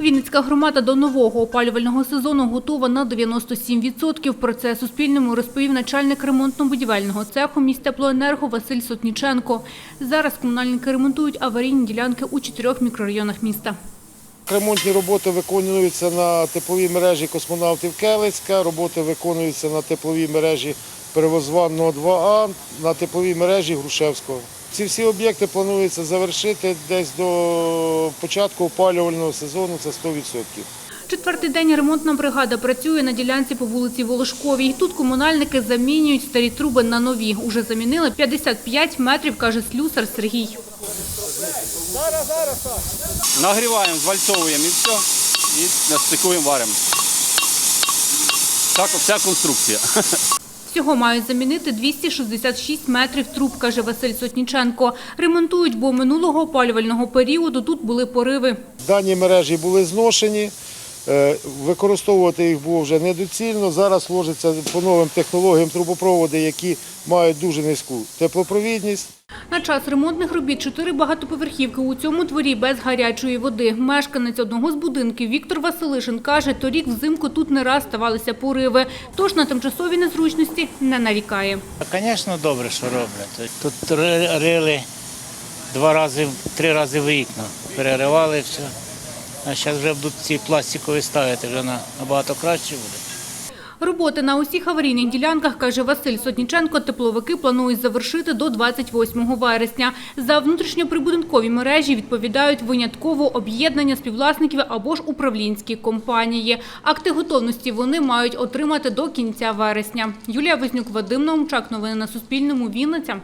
Вінницька громада до нового опалювального сезону готова на 97%. Про це Суспільному розповів начальник ремонтно-будівельного цеху міст теплоенерго Василь Сотніченко. Зараз комунальники ремонтують аварійні ділянки у чотирьох мікрорайонах міста. Ремонтні роботи виконуються на тепловій мережі космонавтів Келицька, роботи виконуються на тепловій мережі Перевозванного 2А, на тепловій мережі Грушевського. Ці всі об'єкти планується завершити десь до початку опалювального сезону, це 100%. Четвертий день ремонтна бригада працює на ділянці по вулиці Волошковій. Тут комунальники замінюють старі труби на нові. Уже замінили 55 метрів, каже слюсар Сергій. Нагріваємо, звальцовуємо і все. І настикуємо, варимо. Так, вся конструкція. Всього мають замінити 266 метрів труб, каже Василь Сотніченко. Ремонтують, бо минулого опалювального періоду тут були пориви. Дані мережі були зношені, використовувати їх було вже недоцільно. Зараз ложаться по новим технологіям трубопроводи, які мають дуже низьку теплопровідність. На час ремонтних робіт чотири багатоповерхівки у цьому дворі без гарячої води. Мешканець одного з будинків Віктор Василишин каже, торік взимку тут не раз ставалися пориви, тож на тимчасові незручності не нарікає. Звісно, добре, що роблять. Тут рили два рази, три рази вікна, переривали все. А зараз вже будуть ці пластикові ставити, вже набагато краще буде. Роботи на усіх аварійних ділянках, каже Василь Сотніченко, тепловики планують завершити до 28 вересня. За внутрішньоприбудинкові мережі відповідають винятково об'єднання співвласників або ж управлінські компанії. Акти готовності вони мають отримати до кінця вересня. Юлія Вознюк, Вадим Наумчак. Новини на Суспільному. Вінниця.